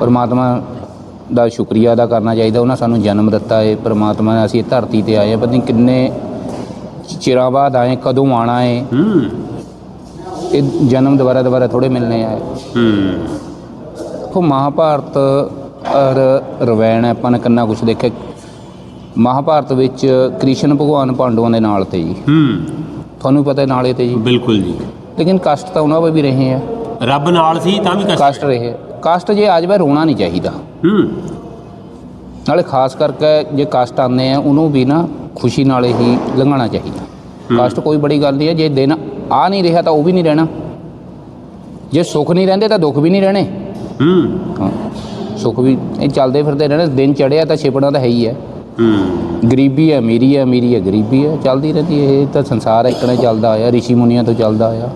ਪਰਮਾਤਮਾ ਦਾ ਸ਼ੁਕਰੀਆ ਅਦਾ ਕਰਨਾ ਚਾਹੀਦਾ। ਉਹਨਾਂ ਸਾਨੂੰ ਜਨਮ ਦਿੱਤਾ ਹੈ ਪਰਮਾਤਮਾ ਨੇ ਅਸੀਂ ਧਰਤੀ ਤੇ ਆਏ ਪਤਾ ਨਹੀਂ ਕਿੰਨੇ ਚਿਰਾਂ ਬਾਅਦ ਆਏ ਕਦੋਂ ਆਣਾ ਹੈ। ਇਹ ਜਨਮ ਦੁਬਾਰਾ ਦੁਬਾਰਾ ਥੋੜੇ ਮਿਲਨੇ ਆ। ਹੂੰ ਮਹਾਭਾਰਤ ਔਰ ਰਵੈਣ ਆਪਾਂ ਨੇ ਕਿੰਨਾ ਕੁਝ ਦੇਖਿਆ। ਮਹਾਭਾਰਤ ਵਿੱਚ ਕ੍ਰਿਸ਼ਨ ਭਗਵਾਨ ਪਾਂਡਵਾਂ ਦੇ ਨਾਲ ਤੇ ਜੀ। ਹੂੰ। ਤੁਹਾਨੂੰ ਪਤਾ ਨਾਲੇ ਤੇ ਜੀ? ਬਿਲਕੁਲ ਜੀ। ਲੇਕਿਨ ਕਸ਼ਟ ਤਾਂ ਉਹਨਾਂ ਵੀ ਰਹੇ ਆ। ਰੱਬ ਨਾਲ ਸੀ ਤਾਂ ਵੀ ਕਸ਼ਟ ਕਸ਼ਟ ਰਹੇ ਕਸ਼ਟ ਜੇ ਆ ਜਾਵੇ ਰੋਣਾ ਨਹੀਂ ਚਾਹੀਦਾ। ਹੂੰ। ਨਾਲੇ ਖਾਸ ਕਰਕੇ ਜੇ ਕਸ਼ਟ ਆਉਂਦੇ ਆ ਉਹਨੂੰ ਵੀ ਨਾ ਖੁਸ਼ੀ ਨਾਲੇ ਹੀ ਲੰਘਾਉਣਾ ਚਾਹੀਦਾ। ਕਸ਼ਟ ਕੋਈ ਬੜੀ ਗੱਲ ਨਹੀਂ ਹੈ ਜੇ ਦਿਨ ਆ ਨਹੀਂ ਰਿਹਾ ਤਾਂ ਉਹ ਵੀ ਨਹੀਂ ਰਹਿਣਾ। ਜੇ ਸੁੱਖ ਨਹੀਂ ਰਹਿੰਦੇ ਤਾਂ ਦੁੱਖ ਵੀ ਨਹੀਂ ਰਹਿਣੇ। ਹੂੰ। ਹਾਂ ਸੁੱਖ ਵੀ ਇਹ ਚੱਲਦੇ ਫਿਰਦੇ ਰਹਿਣੇ ਦਿਨ ਚੜਿਆ ਤਾਂ ਛਿਪਣਾ ਤਾਂ ਹੈ ਹੀ ਹੈ। ਹੂੰ। ਗਰੀਬੀ ਹੈ ਅਮੀਰੀ ਹੈ ਅਮੀਰੀ ਹੈ ਗਰੀਬੀ ਹੈ ਚੱਲਦੀ ਰਹਿੰਦੀ ਹੈ ਇਹ ਤਾਂ ਸੰਸਾਰ ਇੱਕ ਨੇ ਚੱਲਦਾ ਆਇਆ ਰਿਸ਼ੀ ਮੁਨੀਆਂ ਤੋਂ ਚੱਲਦਾ ਆਇਆ।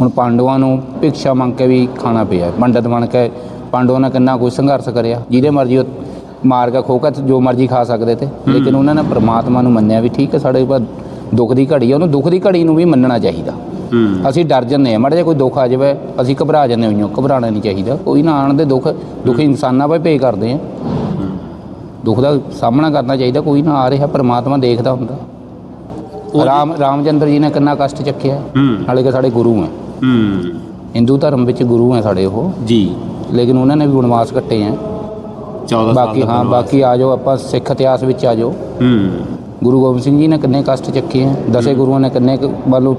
ਹੁਣ ਪਾਂਡਵਾਂ ਨੂੰ ਭਿਕਸ਼ਾ ਮੰਗ ਕੇ ਵੀ ਖਾਣਾ ਪਿਆ। ਪੰਡਤ ਬਣ ਕੇ ਪਾਂਡਵਾਂ ਨੇ ਕਿੰਨਾ ਕੁਝ ਸੰਘਰਸ਼ ਕਰਿਆ। ਜਿਹਦੇ ਮਰਜ਼ੀ ਉਹ ਮਾਰ ਕੇ ਖੋਕਾ ਜੋ ਮਰਜ਼ੀ ਖਾ ਸਕਦੇ ਤੇ। ਲੇਕਿਨ ਉਹਨਾਂ ਨੇ ਪ੍ਰਮਾਤਮਾ ਨੂੰ ਮੰਨਿਆ ਵੀ ਠੀਕ ਹੈ ਸਾਡੇ ਕੋਲ ਦੁੱਖ ਦੀ ਘੜੀ ਹੈ ਉਹਨੂੰ ਦੁੱਖ ਦੀ ਘੜੀ ਨੂੰ ਵੀ ਮੰਨਣਾ ਚਾਹੀਦਾ। ਹੂੰ। ਅਸੀਂ ਡਰ ਜੰਨੇ ਆ ਮਾੜਾ ਜਿਹਾ ਕੋਈ ਦੁੱਖ ਆ ਜਾਵੇ ਅਸੀਂ ਘਬਰਾ ਜੰਨੇ ਹੋਈਆਂ ਘਬਰਾਣਾ ਨਹੀਂ ਚਾਹੀਦਾ। ਕੋਈ ਨਾ ਆਣ ਦੇ ਦੁੱਖ ਦੁੱਖ ਇਨਸਾਨਾਂ 'ਤੇ ਪੇ ਕਰਦੇ ਆ। ਦੁੱਖ ਦਾ ਸਾਹਮਣਾ ਕਰਨਾ ਚਾਹੀਦਾ। ਕੋਈ ਨਾ ਆ ਰਿਹਾ ਪਰਮਾਤਮਾ ਦੇਖਦਾ ਹੁੰਦਾ। ਰਾਮ ਰਾਮਚੰਦਰ ਜੀ ਨੇ ਕਿੰਨਾ ਕਸ਼ਟ ਚੱਕਿਆ। ਹੂੰ। ਹਾਲੇ ਕਿ ਸਾਡੇ ਗੁਰੂ ਹੈ। ਹੂੰ ਹਿੰਦੂ ਧਰਮ ਵਿੱਚ ਗੁਰੂ ਹੈ ਸਾਡੇ ਉਹ। ਜੀ। ਲੇਕਿਨ ਉਹਨਾਂ ਨੇ ਵੀ ਵਨਵਾਸ ਕੱਟੇ ਹੈ। 14 ਸਾਲ ਬਾਕੀ ਦਾ ਹਾਂ। ਬਾਕੀ ਆ ਜਾਓ ਆਪਾਂ ਸਿੱਖ ਇਤਿਹਾਸ ਵਿੱਚ ਆ ਜਾਓ। ਹੂੰ। ਗੁਰੂ ਗੋਬਿੰਦ ਸਿੰਘ ਜੀ ਨੇ ਕਿੰਨੇ ਕਸ਼ਟ ਚੱਕੇ ਹੈ। ਦਸੇ ਗੁਰੂਆਂ ਨੇ ਕਿੰਨੇ ਕੁ ਮੰਨ ਲਓ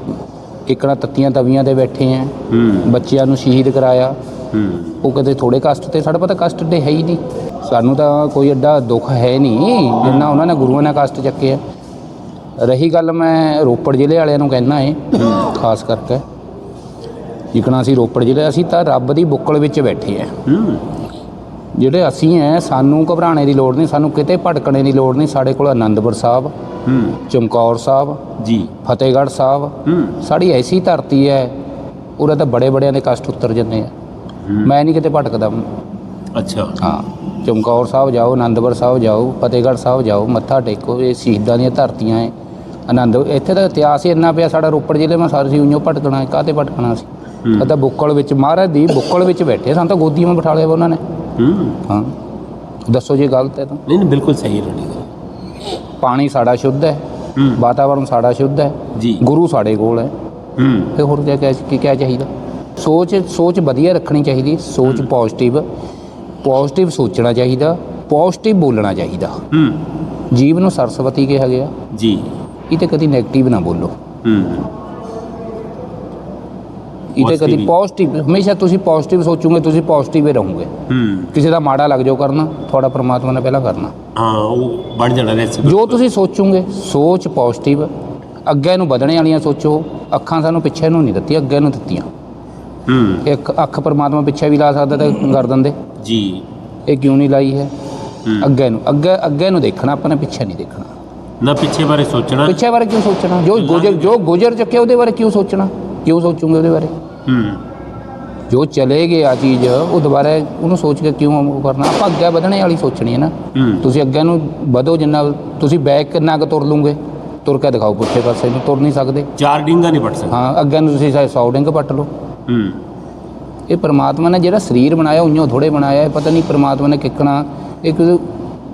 ਤੱਤੀਆਂ ਤਵੀਆਂ ਤੇ ਬੈਠੇ ਹੈ। ਹੂੰ। ਬੱਚਿਆਂ ਨੂੰ ਸ਼ਹੀਦ ਕਰਾਇਆ। ਹੂੰ। ਉਹ ਕਦੇ ਥੋੜੇ ਕਸ਼ਟ ਤੇ ਸਾਡੇ ਪਤਾ ਕਸ਼ਟ ਤੇ ਹੈ ਹੀ ਨਹੀਂ। ਸਾਨੂੰ ਤਾਂ ਕੋਈ ਐਡਾ ਦੁੱਖ ਹੈ ਨਹੀਂ ਜਿੰਨਾ ਉਹਨਾਂ ਨੇ ਗੁਰੂਆਂ ਨੇ ਕਸ਼ਟ ਚੱਕੇ ਆ ਰਹੀ ਗੱਲ ਮੈਂ ਰੋਪੜ ਜ਼ਿਲ੍ਹੇ ਵਾਲਿਆਂ ਨੂੰ ਕਹਿਣਾ ਹੈ। ਖਾਸ ਕਰਕੇ। ਜਿਕਣਾ ਅਸੀਂ ਰੋਪੜ ਜ਼ਿਲ੍ਹੇ ਅਸੀਂ ਤਾਂ ਰੱਬ ਦੀ ਬੁੱਕਲ ਵਿੱਚ ਬੈਠੇ ਆ। ਜਿਹੜੇ ਅਸੀਂ ਐ ਸਾਨੂੰ ਘਬਰਾਣੇ ਦੀ ਲੋੜ ਨਹੀਂ ਸਾਨੂੰ ਕਿਤੇ ਭਟਕਣੇ ਦੀ ਲੋੜ ਨਹੀਂ। ਸਾਡੇ ਕੋਲ ਆਨੰਦਪੁਰ ਸਾਹਿਬ ਹੂੰ। ਚਮਕੌਰ ਸਾਹਿਬ ਜੀ। ਫਤਿਹਗੜ੍ਹ ਸਾਹਿਬ ਹੂੰ। ਸਾਡੀ ਐਸੀ ਧਰਤੀ ਹੈ ਉਰੇ ਤਾਂ ਬੜੇ ਬੜਿਆਂ ਦੇ ਕਸ਼ਟ ਉਤਰ ਜਾਂਦੇ ਆ। ਮੈਂ ਨਹੀਂ ਕਿਤੇ ਭਟਕਦਾ। ਅੱਛਾ। ਹਾਂ ਚਮਕੌਰ ਸਾਹਿਬ ਜਾਓ ਆਨੰਦਪੁਰ ਸਾਹਿਬ ਜਾਓ ਫਤਿਹਗੜ੍ਹ ਸਾਹਿਬ ਜਾਓ ਮੱਥਾ ਟੇਕੋ ਇਹ ਸ਼ਹੀਦਾਂ ਦੀਆਂ ਧਰਤੀਆਂ ਹੈ ਆਨੰਦ ਇੱਥੇ ਤਾਂ ਇਤਿਹਾਸ ਹੀ ਇੰਨਾ ਪਿਆ ਸਾਡਾ ਰੋਪੜ ਜ਼ਿਲ੍ਹੇ ਮੈਂ ਸਾਰੇ ਸੀ ਉਈਓ ਭਟਕਣਾ ਕਾਹਤੇ ਭਟਕਣਾ ਸੀ। ਅਦਾ ਬੁੱਕਲ ਵਿੱਚ ਮਹਾਰਾਜ ਦੀ ਬੁੱਕਲ ਵਿੱਚ ਬੈਠੇ ਸਾਨੂੰ ਤਾਂ ਗੋਦੀਆਂ 'ਚ ਬਿਠਾ ਲਿਆ ਵਾ ਉਹਨਾਂ ਨੇ। ਹੂੰ। ਹਾਂ। ਦੱਸੋ ਜੇ ਗਲਤ ਹੈ ਤਾਂ। ਨਹੀਂ ਨਹੀਂ ਬਿਲਕੁਲ ਸਹੀ ਰੋਣੀ ਗੱਲ। ਪਾਣੀ ਸਾਡਾ ਸ਼ੁੱਧ ਹੈ ਹੂੰ। ਵਾਤਾਵਰਣ ਸਾਡਾ ਸ਼ੁੱਧ ਹੈ ਜੀ। ਗੁਰੂ ਸਾਡੇ ਕੋਲ ਹੈ। ਹੂੰ। ਤੇ ਹੋਰ ਕਿਆ ਕਿਆ ਕੀ ਕਿਆ ਚਾਹੀਦਾ? ਸੋਚ ਸੋਚ ਵਧੀਆ ਰੱਖਣੀ ਚਾਹੀਦੀ ਸੋਚ ਪੋਜ਼ਿਟਿਵ ਪੋਜ਼ਿਟਿਵ ਸੋਚਣਾ ਚਾਹੀਦਾ ਪੋਜ਼ਿਟਿਵ ਬੋਲਣਾ ਚਾਹੀਦਾ। ਹੂੰ। ਜੀਵ ਨੂੰ ਸਰਸਵਤੀ ਕਿਹਾ ਗਿਆ। ਜੀ। ਇਹ ਤੇ ਕਦੀ 네ਗੇਟਿਵ ਨਾ ਬੋਲੋ। ਹੂੰ। ਇਹ ਤੇ ਕਦੀ। ਪੋਜ਼ਿਟਿਵ ਹਮੇਸ਼ਾ ਤੁਸੀਂ ਪੋਜ਼ਿਟਿਵ ਸੋਚੋਗੇ ਤੁਸੀਂ ਪੋਜ਼ਿਟਿਵ ਹੀ ਰਹੋਗੇ। ਹੂੰ। ਕਿਸੇ ਦਾ ਮਾੜਾ ਲੱਗ ਜਾਓ ਕਰਨਾ ਤੁਹਾਡਾ ਪ੍ਰਮਾਤਮਾ ਨੇ ਪਹਿਲਾਂ ਕਰਨਾ। ਹਾਂ ਉਹ ਬਣ ਜਾਣਾ ਰੈਸਿਪੀ ਜੋ ਤੁਸੀਂ ਸੋਚੋਗੇ ਸੋਚ ਪੋਜ਼ਿਟਿਵ ਅੱਗੇ ਨੂੰ ਵਧਣੇ ਵਾਲੀਆਂ ਸੋਚੋ ਅੱਖਾਂ ਸਾਨੂੰ ਪਿੱਛੇ ਨੂੰ ਨਹੀਂ ਦਿੱਤੀਆਂ ਅੱਗੇ ਨੂੰ ਦਿੱਤੀਆਂ। ਹੂੰ। ਇੱਕ ਅੱਖ ਪਰਮਾਤਮਾ ਪਿੱਛੇ ਵੀ ਲਾ ਸਕਦਾ ਤੇ ਗਰਦਨ ਦੇ ਜੀ। ਇਹ ਕਿਉਂ ਨਹੀਂ ਲਾਈ ਹੈ? ਹੂੰ। ਅੱਗੇ ਨੂੰ ਅੱਗੇ ਅੱਗੇ ਨੂੰ ਦੇਖਣਾ ਆਪਾਂ ਨੇ ਪਿੱਛੇ ਨਹੀਂ ਦੇਖਣਾ। ਨਾ ਪਿੱਛੇ ਬਾਰੇ ਸੋਚਣਾ। ਪਿੱਛੇ ਬਾਰੇ ਕਿਉਂ ਸੋਚਣਾ? ਜੋ ਗੁਜ਼ਰ ਜੋ ਗੁਜ਼ਰ ਚੁੱਕਿਆ ਉਹਦੇ ਬਾਰੇ ਕਿਉਂ ਸੋਚਣਾ? ਕਿਉਂ ਸੋਚੂਗੇ ਉਹਦੇ ਬਾਰੇ? ਹੂੰ। ਜੋ ਚਲੇ ਗਿਆ ਚੀਜ਼ ਉਹ ਦੁਬਾਰਾ ਉਹਨੂੰ ਸੋਚ ਕੇ ਕਿਉਂ ਉਹ ਕਰਨਾ? ਆਪਾਂ ਅੱਗੇ ਵਧਣੇ ਵਾਲੀ ਸੋਚਣੀ ਹੈ ਨਾ। ਹੂੰ। ਤੁਸੀਂ ਅੱਗੇ ਨੂੰ ਵਧੋ ਜਿੰਨਾ ਤੁਸੀਂ ਬੈਕ ਕਿੰਨਾ ਕੁ ਤੁਰ ਲੂਗੇ ਤੁਰ ਕੇ ਦਿਖਾਓ ਪੁੱਠੇ ਪਾਸੇ ਨੂੰ ਤੁਰ ਨਹੀਂ ਸਕਦੇ। ਚਾਰ ਡਿੰਗਾ ਨਹੀਂ ਪੜ ਸਕਦਾ। ਹਾਂ ਅੱਗੇ ਨੂੰ ਤੁਸੀਂ ਚਾਹੇ 100 ਡਿੰਗ ਪੱਟ ਲਓ। ਹੂੰ। ਇਹ ਪ੍ਰਮਾਤਮਾ ਨੇ ਜਿਹੜਾ ਸਰੀਰ ਬਣਾਇਆ ਉਈਓ ਥੋੜੇ ਬਣਾਇਆ ਹੈ ਪਤਾ ਨਹੀਂ ਪ੍ਰਮਾਤਮਾ ਨੇ ਕਿੱਕਣਾ। ਇੱਕ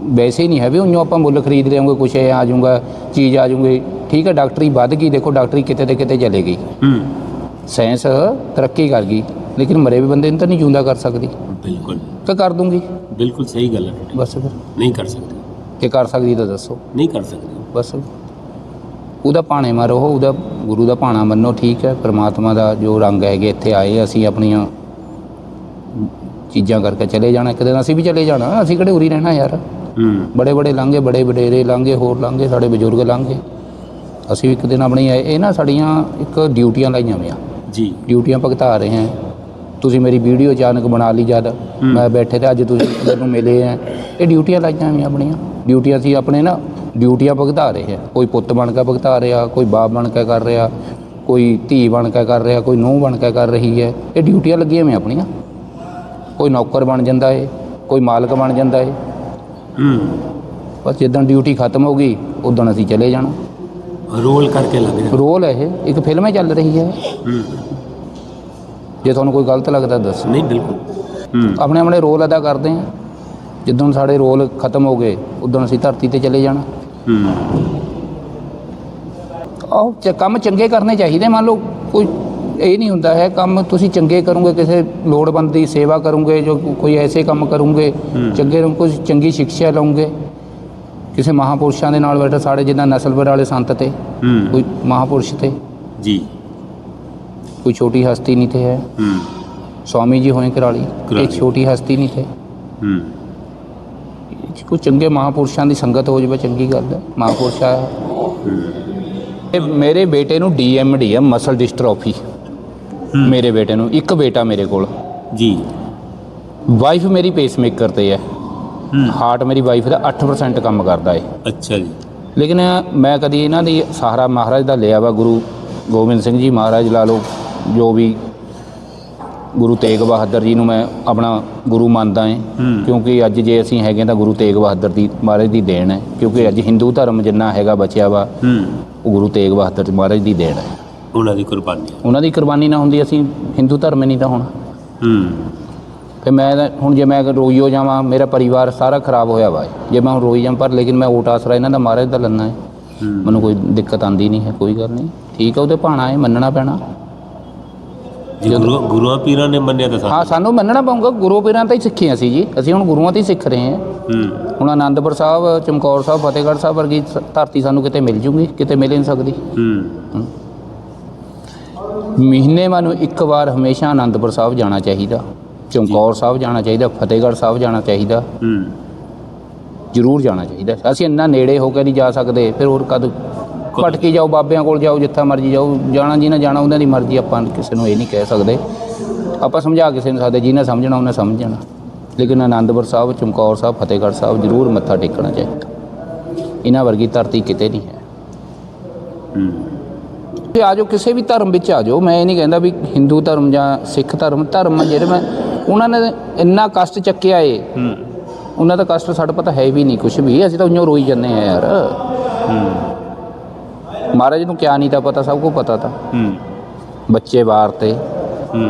ਵੈਸੇ ਹੀ ਨਹੀਂ ਹੈ ਵੀ ਉਈਓ ਆਪਾਂ ਮੁੱਲ ਖਰੀਦ ਲਿਆਉਂਗੇ ਕੁਛ ਇਹ ਆ ਜਾਊਗਾ ਚੀਜ਼ ਆ ਜਾਊਗੀ। ਠੀਕ ਹੈ ਡਾਕਟਰੀ ਵੱਧ ਗਈ ਦੇਖੋ ਡਾਕਟਰੀ ਕਿਤੇ ਤੇ ਕਿਤੇ ਚਲੇ ਗਈ। ਹੂੰ। ਸਾਇੰਸ ਤਰੱਕੀ ਕਰ ਗਈ ਲੇਕਿਨ ਮਰੇ ਵੀ ਬੰਦੇ ਨੂੰ ਤਾਂ ਨਹੀਂ ਜਿਉਂਦਾ ਕਰ ਸਕਦੀ। ਬਿਲਕੁਲ। ਕਿ ਕਰ ਦੂੰਗੀ। ਬਿਲਕੁਲ ਸਹੀ ਗੱਲ ਹੈ ਤੁਹਾਡੀ। ਬਸ ਫਿਰ। ਨਹੀਂ ਕਰ ਸਕਦੇ। ਕਿ ਕਰ ਸਕਦੀ ਤਾਂ ਦੱਸੋ। ਨਹੀਂ ਕਰ ਸਕਦੇ। ਬਸ। ਉਹਦਾ ਭਾਣੇ ਮਾਰੋ ਉਹਦਾ ਗੁਰੂ ਦਾ ਭਾਣਾ ਮੰਨੋ ਠੀਕ ਹੈ। ਪ੍ਰਮਾਤਮਾ ਦਾ ਜੋ ਰੰਗ ਹੈਗੇ ਇੱਥੇ ਆਏ ਅਸੀਂ ਆਪਣੀਆਂ ਚੀਜ਼ਾਂ ਕਰਕੇ ਚਲੇ ਜਾਣਾ। ਇੱਕ ਦਿਨ ਅਸੀਂ ਵੀ ਚਲੇ ਜਾਣਾ। ਅਸੀਂ ਕਿਹੜੇ ਉਰੀ ਰਹਿਣਾ ਯਾਰ? ਹੂੰ। ਬੜੇ ਬੜੇ ਲਾਂਘੇ ਬੜੇ ਵਡੇਰੇ ਲਾਂਘੇ ਹੋਰ ਲਾਂਘੇ ਸਾਡੇ ਬਜ਼ੁਰਗ ਲਾਂਘੇ। ਅਸੀਂ ਵੀ ਇੱਕ ਦਿਨ ਆਪਣੀ ਇਹ ਇਹ ਨਾ ਸਾਡੀਆਂ ਇੱਕ ਡਿਊਟੀਆਂ ਲਾਈਆਂ ਹੋਈਆਂ। ਜੀ। ਡਿਊਟੀਆਂ ਭੁਗਤਾ ਰਹੇ ਹਾਂ। ਤੁਸੀਂ ਮੇਰੀ ਵੀਡੀਓ ਅਚਾਨਕ ਬਣਾ ਲਈ ਜਦ। ਮੈਂ ਬੈਠੇ ਤੇ ਅੱਜ ਤੁਸੀਂ ਮੈਨੂੰ ਮਿਲੇ ਆ। ਇਹ ਡਿਊਟੀਆਂ ਲਾਈਆਂ ਹੋਈਆਂ ਆਪਣੀਆਂ। ਡਿਊਟੀਆਂ ਅਸੀਂ ਆਪਣੇ ਨਾ ਡਿਊਟੀਆਂ ਭੁਗਤਾ ਰਹੇ ਹਾਂ। ਕੋਈ ਪੁੱਤ ਬਣ ਕੇ ਭੁਗਤਾ ਰਿਹਾ ਕੋਈ ਬਾਪ ਬਣ ਕੇ ਕਰ ਰਿਹਾ ਕੋਈ ਧੀ ਬਣ ਕੇ ਕਰ ਰਿਹਾ ਕੋਈ ਨੂੰਹ ਬਣ ਕੇ ਕਰ ਰਹੀ ਹੈ। ਇਹ ਡਿਊਟੀਆਂ ਲੱਗੀਆਂ ਹੋਈਆਂ ਆਪਣੀਆਂ। ਕੋਈ ਨੌਕਰ ਬਣ ਜਾਂਦਾ ਏ ਕੋਈ ਮਾਲਕ ਬਣ ਜਾਂਦਾ ਏ। ਹੂੰ। ਬਸ ਜਿੱਦਣ ਡਿਊਟੀ ਖਤਮ ਹੋ ਗਈ ਉਦੋਂ ਅਸੀਂ ਚਲੇ ਜਾਣਾ। ਰੋਲ ਕਰਕੇ ਲੱਗ ਜਾ ਰੋਲ ਹੈ ਇਹ। ਇੱਕ ਫਿਲਮ ਹੀ ਚੱਲ ਰਹੀ ਹੈ। ਜੇ ਤੁਹਾਨੂੰ ਕੋਈ ਗਲਤ ਲੱਗਦਾ ਦੱਸੋ। ਨਹੀਂ ਬਿਲਕੁਲ। ਆਪਣੇ ਆਪਣੇ ਰੋਲ ਅਦਾ ਕਰਦੇ ਹਾਂ। ਜਦੋਂ ਸਾਡੇ ਰੋਲ ਖਤਮ ਹੋ ਗਏ ਉਦੋਂ ਅਸੀਂ ਧਰਤੀ ਤੇ ਚਲੇ ਜਾਣਾ। ਹੂੰ। ਆਹ ਚ- ਕੰਮ ਚੰਗੇ ਕਰਨੇ ਚਾਹੀਦੇ। ਮੰਨ ਲਓ ਕੋਈ ਇਹ ਨਹੀਂ ਹੁੰਦਾ ਹੈ ਕੰਮ ਤੁਸੀਂ ਚੰਗੇ ਕਰੋਗੇ ਕਿਸੇ ਲੋੜਵੰਦ ਦੀ ਸੇਵਾ ਕਰੋਗੇ ਜੋ ਕੋਈ ਐਸੇ ਕੰਮ ਕਰੋਗੇ ਚੰਗੇ ਰਹੋ ਕੋਈ ਚੰਗੀ ਸਿੱਖਿਆ ਲਓਗੇ। ਕਿਸੇ ਮਹਾਪੁਰਸ਼ਾਂ ਦੇ ਨਾਲ ਬੈਠਾ ਸਾਡੇ ਜਿੱਦਾਂ ਨਸਲਵਰ ਵਾਲੇ ਸੰਤ ਤੇ ਕੋਈ ਮਹਾਪੁਰਸ਼ ਤੇ। ਜੀ। ਕੋਈ ਛੋਟੀ ਹਸਤੀ ਨਹੀਂ ਤੇ ਹੈ। ਹੂੰ। ਸਵਾਮੀ ਜੀ ਹੋਏ ਕਰਾਲੀ ਇਹ ਛੋਟੀ ਹਸਤੀ ਨਹੀਂ ਤੇ। ਹੂੰ। ਕੋਈ ਚੰਗੇ ਮਹਾਪੁਰਸ਼ਾਂ ਦੀ ਸੰਗਤ ਹੋ ਜਾਵੇ ਚੰਗੀ ਗੱਲ ਹੈ। ਮਹਾਪੁਰਸ਼ਾ ਇਹ ਮੇਰੇ ਬੇਟੇ ਨੂੰ ਡੀਐਮਡੀ ਹੈ ਮਸਲ ਡਿਸਟਰੋਫੀ ਮੇਰੇ ਬੇਟੇ ਨੂੰ ਇੱਕ ਬੇਟਾ ਮੇਰੇ ਕੋਲ। ਜੀ। ਵਾਈਫ ਮੇਰੀ ਪੇਸਮੇਕਰ ਤੇ ਹੈ। ਹਾਰਟ ਮੇਰੀ ਵਾਈਫ ਦਾ 8% ਕੰਮ ਕਰਦਾ ਹੈ ਅੱਛਾ ਜੀ। ਲੇਕਿਨ ਮੈਂ ਕਦੀ ਇਹਨਾਂ ਦੀ ਸਹਾਰਾ ਮਹਾਰਾਜ ਦਾ ਲਿਆ ਵਾ ਗੁਰੂ ਗੋਬਿੰਦ ਸਿੰਘ ਜੀ ਮਹਾਰਾਜ ਲਾ ਲਓ ਜੋ ਵੀ ਗੁਰੂ ਤੇਗ ਬਹਾਦਰ ਜੀ ਨੂੰ ਮੈਂ ਆਪਣਾ ਗੁਰੂ ਮੰਨਦਾ ਹਾਂ। ਕਿਉਂਕਿ ਅੱਜ ਜੇ ਅਸੀਂ ਹੈਗੇ ਤਾਂ ਗੁਰੂ ਤੇਗ ਬਹਾਦਰ ਦੀ ਮਹਾਰਾਜ ਦੀ ਦੇਣ ਹੈ ਕਿਉਂਕਿ ਅੱਜ ਹਿੰਦੂ ਧਰਮ ਜਿੰਨਾ ਹੈਗਾ ਬਚਿਆ ਵਾ ਉਹ ਗੁਰੂ ਤੇਗ ਬਹਾਦਰ ਮਹਾਰਾਜ ਦੀ ਦੇਣ ਹੈ ਉਹਨਾਂ ਦੀ ਕੁਰਬਾਨੀ। ਉਹਨਾਂ ਦੀ ਕੁਰਬਾਨੀ ਨਾ ਹੁੰਦੀ ਅਸੀਂ ਹਿੰਦੂ ਧਰਮ ਨਹੀਂ ਤਾਂ ਹੋਣਾ। ਹੂੰ। ਫਿਰ ਮੈਂ ਤਾਂ- ਹੁਣ ਜੇ ਮੈਂ ਰੋਈ ਹੋ ਜਾਵਾਂ ਮੇਰਾ ਪਰਿਵਾਰ ਸਾਰਾ ਖਰਾਬ ਹੋਇਆ ਵਾ। ਜੇ ਮੈਂ ਹੁਣ ਰੋਈ ਜਾਵਾਂ ਪਰ ਲੇਕਿਨ ਮੈਂ ਓਟ ਆਸਰਾ ਇਹਨਾਂ ਦਾ ਮਹਾਰਾਜ ਦਾ ਲੰਨਾ ਹੈ। ਮੈਨੂੰ ਕੋਈ ਦਿੱਕਤ ਆਂਦੀ ਨਹੀਂ ਹੈ ਕੋਈ ਗੱਲ ਨਹੀਂ। ਠੀਕ ਹੈ ਉਹਦੇ ਭਾਣਾ ਹੈ ਮੰਨਣਾ ਪੈਣਾ। ਜੇ ਗੁਰੂ ਗੁਰੂਆਂ ਪੀਰਾਂ ਨੇ ਮੰਨਿਆ ਤਾਂ ਹਾਂ ਸਾਨੂੰ ਸਾਨੂੰ ਮੰਨਣਾ ਪਊਗਾ ਗੁਰੂ ਪੀਰਾਂ ਤੋਂ ਹੀ ਸਿੱਖੇ ਅਸੀਂ ਜੀ। ਅਸੀਂ ਹੁਣ ਗੁਰੂਆਂ ਤੋਂ ਹੀ ਸਿੱਖ ਰਹੇ ਹਾਂ। ਹੂੰ। ਹੁਣ ਆਨੰਦਪੁਰ ਸਾਹਿਬ ਚਮਕੌਰ ਸਾਹਿਬ ਫਤਿਹਗੜ੍ਹ ਸਾਹਿਬ ਵਰਗੀ ਸ- ਧਰਤੀ ਸਾਨੂੰ ਕਿਤੇ ਮਿਲ ਜੂਗੀ ਕਿਤੇ ਮਿਲ ਹੀ ਨਹੀਂ ਸਕਦੀ। ਹੂੰ। ਮਹੀਨੇ ਨੂੰ ਇੱਕ ਵਾਰ ਹਮੇਸ਼ਾ ਆਨੰਦਪੁਰ ਸਾਹਿਬ ਜਾਣਾ ਚਾਹੀਦਾ। ਚਮਕੌਰ ਸਾਹਿਬ ਜਾਣਾ ਚਾਹੀਦਾ ਫਤਿਹਗੜ੍ਹ ਸਾਹਿਬ ਜਾਣਾ ਚਾਹੀਦਾ। ਹੂੰ। ਜ਼ਰੂਰ ਜਾਣਾ ਚਾਹੀਦਾ। ਅਸੀਂ ਇੰਨਾ ਨੇੜੇ ਹੋ ਕੇ ਨਹੀਂ ਜਾ ਸਕਦੇ ਫਿਰ ਹੋਰ ਕਦ ਭਟਕੀ ਜਾਓ ਬਾਬਿਆਂ ਕੋਲ ਜਾਓ ਜਿੱਥੇ ਮਰਜ਼ੀ ਜਾਓ ਜਾਣਾ ਜੀ ਨਾ ਜਾਣਾ ਉਹਨਾਂ ਦੀ ਮਰਜ਼ੀ ਆਪਾਂ ਕਿਸੇ ਨੂੰ ਇਹ ਨਹੀਂ ਕਹਿ ਸਕਦੇ। ਆਪਾਂ ਸਮਝਾ ਕਿਸੇ ਨੂੰ ਸਕਦੇ ਜਿਹਨੇ ਸਮਝਣਾ ਉਹਨੇ ਸਮਝਣਾ ਲੇਕਿਨ ਆਨੰਦਪੁਰ ਸਾਹਿਬ ਚਮਕੌਰ ਸਾਹਿਬ ਫਤਿਹਗੜ੍ਹ ਸਾਹਿਬ ਜ਼ਰੂਰ ਮੱਥਾ ਟੇਕਣਾ ਚਾਹੀਦਾ। ਇਹਨਾਂ ਵਰਗੀ ਧਰਤੀ ਕਿਤੇ ਨਹੀਂ ਹੈ। ਹੂੰ। ਤੇ ਆ ਜਾਓ ਕਿਸੇ ਵੀ ਧਰਮ ਵਿੱਚ ਆ ਜਾਓ। ਮੈਂ ਇਹ ਨਹੀਂ ਕਹਿੰਦਾ ਵੀ ਹਿੰਦੂ ਧਰਮ ਜਾਂ ਸਿੱਖ ਧਰਮ ਧਰਮ ਜਿਹੜੇ ਮੈਂ ਉਹਨਾਂ ਨੇ ਇੰਨਾ ਕਸ਼ਟ ਚੱਕਿਆ ਏ। ਹੂੰ। ਉਹਨਾਂ ਦਾ ਕਸ਼ਟ ਸਾਡੇ ਪਤਾ ਹੈ ਵੀ ਨਹੀਂ ਕੁਝ ਵੀ। ਅਸੀਂ ਤਾਂ ਉਈਓ ਰੋਈ ਜਾਂਦੇ ਆ ਯਾਰ। ਹੂੰ। ਮਹਾਰਾਜ ਨੂੰ ਕਿਆ ਨਹੀਂ ਤਾਂ ਪਤਾ ਸਭ ਕੁਝ ਪਤਾ ਤਾਂ। ਹੂੰ। ਬੱਚੇ ਵਾਰ ਤੇ। ਹੂੰ।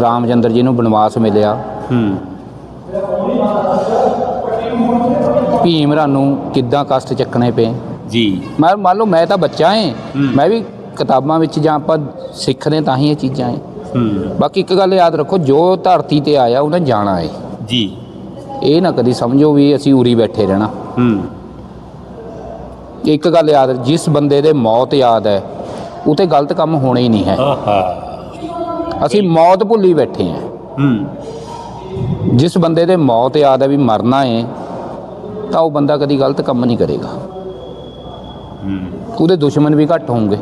ਰਾਮਚੰਦਰ ਜੀ ਨੂੰ ਬਨਵਾਸ ਮਿਲਿਆ। ਹੂੰ। ਭੀਮਰਾ ਨੂੰ ਕਿੱਦਾਂ ਕਸ਼ਟ ਚੱਕਣੇ ਪਏ? ਜੀ। ਮੈਂ ਮੰਨ ਲਓ ਮੈਂ ਤਾਂ ਬੱਚਾ ਏ। ਮੈਂ ਵੀ ਕਿਤਾਬਾਂ ਵਿੱਚ ਜਾਂ ਆਪਾਂ ਸਿੱਖਦੇ ਤਾਂ ਹੀ ਇਹ ਚੀਜ਼ਾਂ ਏ। ਬਾਕੀ ਇੱਕ ਗੱਲ ਯਾਦ ਰੱਖੋ ਜੋ ਧਰਤੀ ਤੇ ਆਇਆ ਉਹਨੇ ਜਾਣਾ ਏ। ਜੀ। ਇਹ ਨਾ ਕਦੀ ਸਮਝੋ ਵੀ ਅਸੀਂ ਉਰੀ ਬੈਠੇ ਰਹਿਣਾ। ਹੂੰ। ਇੱਕ ਗੱਲ ਯਾਦ ਜਿਸ ਬੰਦੇ ਦੇ ਮੌਤ ਯਾਦ ਹੈ ਉਹ ਤੇ ਗਲਤ ਕੰਮ ਹੋਣਾ ਹੀ ਨਹੀਂ ਹੈ। ਆਹਾ। ਅਸੀਂ ਮੌਤ ਭੁੱਲੀ ਬੈਠੇ ਹਾਂ। ਹੂੰ। ਜਿਸ ਬੰਦੇ ਦੇ ਮੌਤ ਯਾਦ ਹੈ ਵੀ ਮਰਨਾ ਏ ਤਾਂ ਉਹ ਬੰਦਾ ਕਦੀ ਗਲਤ ਕੰਮ ਨਹੀਂ ਕਰੇਗਾ। ਹੂੰ। ਉਹਦੇ ਦੁਸ਼ਮਣ ਵੀ ਘੱਟ ਹੋਣਗੇ।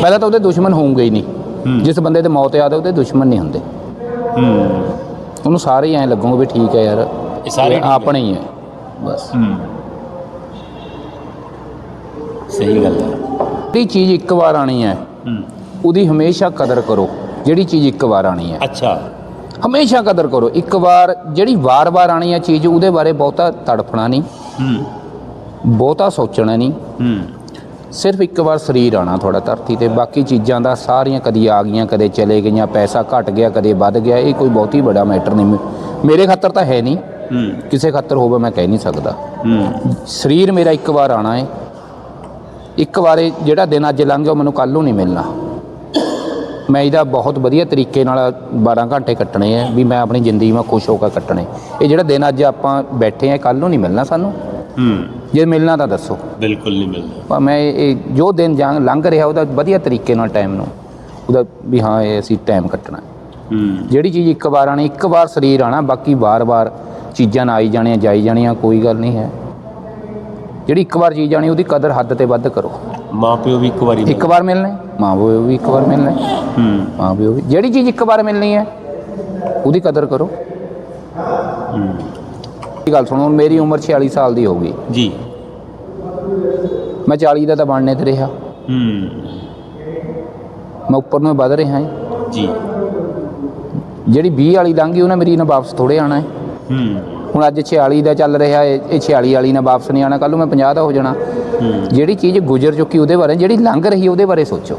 ਪਹਿਲਾਂ ਤਾਂ ਉਹਦੇ ਦੁਸ਼ਮਣ ਹੋਣਗੇ ਹੀ ਹੂੰ। ਨਹੀਂ। ਜਿਸ ਬੰਦੇ ਦੇ ਮੌਤ ਯਾਦ ਹੈ ਉਹਦੇ ਦੁਸ਼ਮਣ ਨਹੀਂ ਹੁੰਦੇ। ਹੂੰ। ਉਹਨੂੰ ਸਾਰੇ ਹੀ ਐਂ ਲੱਗੂਗੇ ਵੀ ਠੀਕ ਹੈ ਯਾਰ। ਇਹ ਸਾਰੇ ਆਪਣੇ ਹੀ ਹੈ ਬਸ। ਹੂੰ। ਸਹੀ ਗੱਲ ਹੈ। ਜਿਹੜੀ ਚੀਜ਼ ਇੱਕ ਵਾਰ ਆਣੀ ਹੈ ਹੂੰ। ਉਹਦੀ ਹਮੇਸ਼ਾ ਕਦਰ ਕਰੋ। ਜਿਹੜੀ ਚੀਜ਼ ਇੱਕ ਵਾਰ ਆਣੀ ਹੈ। ਅੱਛਾ। ਹਮੇਸ਼ਾ ਕਦਰ ਕਰੋ। ਇੱਕ ਵਾਰ ਜਿਹੜੀ ਵਾਰ-ਵਾਰ ਆਣੀ ਹੈ ਚੀਜ਼ ਉਹਦੇ ਬਾਰੇ ਬਹੁਤਾ ਤੜਫਣਾ ਨਹੀਂ। ਹੂੰ। ਬਹੁਤਾ ਸੋਚਣਾ ਨਹੀਂ। ਹੂੰ। ਸਿਰਫ ਇੱਕ ਵਾਰ ਸਰੀਰ ਆਣਾ ਤੁਹਾਡਾ ਧਰਤੀ ਤੇ। ਬਾਕੀ ਚੀਜ਼ਾਂ ਦਾ ਸਾਰੀਆਂ ਕਦੀ ਆ ਗਈਆਂ ਕਦੇ ਚਲੇ ਗਈਆਂ ਪੈਸਾ ਘਟ ਗਿਆ ਕਦੇ ਵੱਧ ਗਿਆ ਇਹ ਕੋਈ ਬਹੁਤੀ ਵੱਡਾ ਮੈਟਰ ਨਹੀਂ। ਮੇਰੇ ਖਾਤਰ ਤਾਂ ਹੈ ਨਹੀਂ। ਕਿਸੇ ਖਾਤਰ ਹੋਵੇ ਮੈਂ ਕਹਿ ਨਹੀਂ ਸਕਦਾ। ਸਰੀਰ ਮੇਰਾ ਇੱਕ ਵਾਰ ਆਣਾ ਹੈ ਇੱਕ ਵਾਰੇ ਜਿਹੜਾ ਦਿਨ ਅੱਜ ਲੰਘ ਗਿਆ ਮੈਨੂੰ ਕੱਲ ਨੂੰ ਨਹੀਂ ਮਿਲਣਾ। ਮੈਂ ਇਹਦਾ ਬਹੁਤ ਵਧੀਆ ਤਰੀਕੇ ਨਾਲ 12 ਘੰਟੇ ਕੱਟਣੇ ਆ ਵੀ ਮੈਂ ਆਪਣੀ ਜ਼ਿੰਦਗੀ ਮੈਂ ਖੁਸ਼ ਹੋ ਕੇ ਕੱਟਣੇ। ਇਹ ਜਿਹੜਾ ਦਿਨ ਅੱਜ ਆਪਾਂ ਬੈਠੇ ਆ ਕੱਲ ਨੂੰ ਨਹੀਂ ਮਿਲਣਾ ਸਾਨੂੰ। ਹੂੰ। ਜੇ ਮਿਲਣਾ ਤਾਂ ਦੱਸੋ। ਬਿਲਕੁਲ ਨਹੀਂ ਮਿਲਦਾ ਪਰ ਮੈਂ ਇਹ ਇਹ ਜੋ ਦਿਨ ਜਾਂ ਲੰਘ ਰਿਹਾ ਉਹਦਾ ਵਧੀਆ ਤਰੀਕੇ ਨਾਲ ਟਾਈਮ ਨੂੰ ਉਹਦਾ ਵੀ ਹਾਂ ਇਹ ਅਸੀਂ ਟਾਈਮ ਕੱਟਣਾ। ਹੂੰ। ਜਿਹੜੀ ਚੀਜ਼ ਇੱਕ ਵਾਰ ਆਣੀ ਇੱਕ ਵਾਰ ਸਰੀਰ ਆਣਾ ਬਾਕੀ ਵਾਰ-ਵਾਰ ਚੀਜ਼ਾਂ ਨਾ ਆਈ ਜਾਣੀਆਂ ਜਾਈ ਜਾਣੀਆਂ ਕੋਈ ਗੱਲ ਨਹੀਂ ਹੈ। ਜਿਹੜੀ ਇੱਕ ਵਾਰ ਚੀਜ਼ ਆਣੀ ਉਹਦੀ ਕਦਰ ਹੱਦ ਤੇ ਵੱਧ ਕਰੋ। ਮਾਂ ਪਿਓ ਵੀ ਇੱਕ ਵਾਰੀ ਇੱਕ ਵਾਰ ਮਿਲਣਾ ਹੈ, ਮਾਂ ਪਿਓ ਵੀ ਇੱਕ ਵਾਰ ਮਿਲਣਾ ਹੈ, ਹੂੰ। ਮਾਂ ਪਿਓ ਵੀ ਜਿਹੜੀ ਚੀਜ਼ ਇੱਕ ਵਾਰ ਮਿਲਣੀ ਹੈ ਉਹਦੀ ਕਦਰ ਕਰੋ। ਹੂੰ। ਗੱਲ ਸੁਣੋ ਹੁਣ ਮੇਰੀ ਉਮਰ 46 ਸਾਲ ਦੀ ਹੋ ਗਈ। ਜੀ। ਮੈਂ 40 ਦਾ ਤਾਂ ਬਣਨੇ ਤੇ ਰਿਹਾ। ਹੂੰ। ਮੈਂ ਉੱਪਰ ਨੂੰ ਵੱਧ ਰਿਹਾ ਹਾਂ। ਜੀ। ਜਿਹੜੀ 20 ਵਾਲੀ ਲੰਘ ਗਈ ਉਹਨੇ ਮੇਰੀ ਨਾ ਵਾਪਸ ਥੋੜੇ ਆਣਾ ਹੈ। ਹੂੰ। ਹੁਣ ਅੱਜ 46 ਦਾ ਚੱਲ ਰਿਹਾ ਹੈ ਇਹ 46 ਵਾਲੀ ਨਾ ਵਾਪਸ ਨਹੀਂ ਆਣਾ ਕੱਲ ਨੂੰ ਮੈਂ 50 ਦਾ ਹੋ ਜਾਣਾ। ਜਿਹੜੀ ਚੀਜ਼ ਗੁਜ਼ਰ ਚੁੱਕੀ ਉਹਦੇ ਬਾਰੇ ਜਿਹੜੀ ਲੰਘ ਰਹੀ ਉਹਦੇ ਬਾਰੇ ਸੋਚੋ।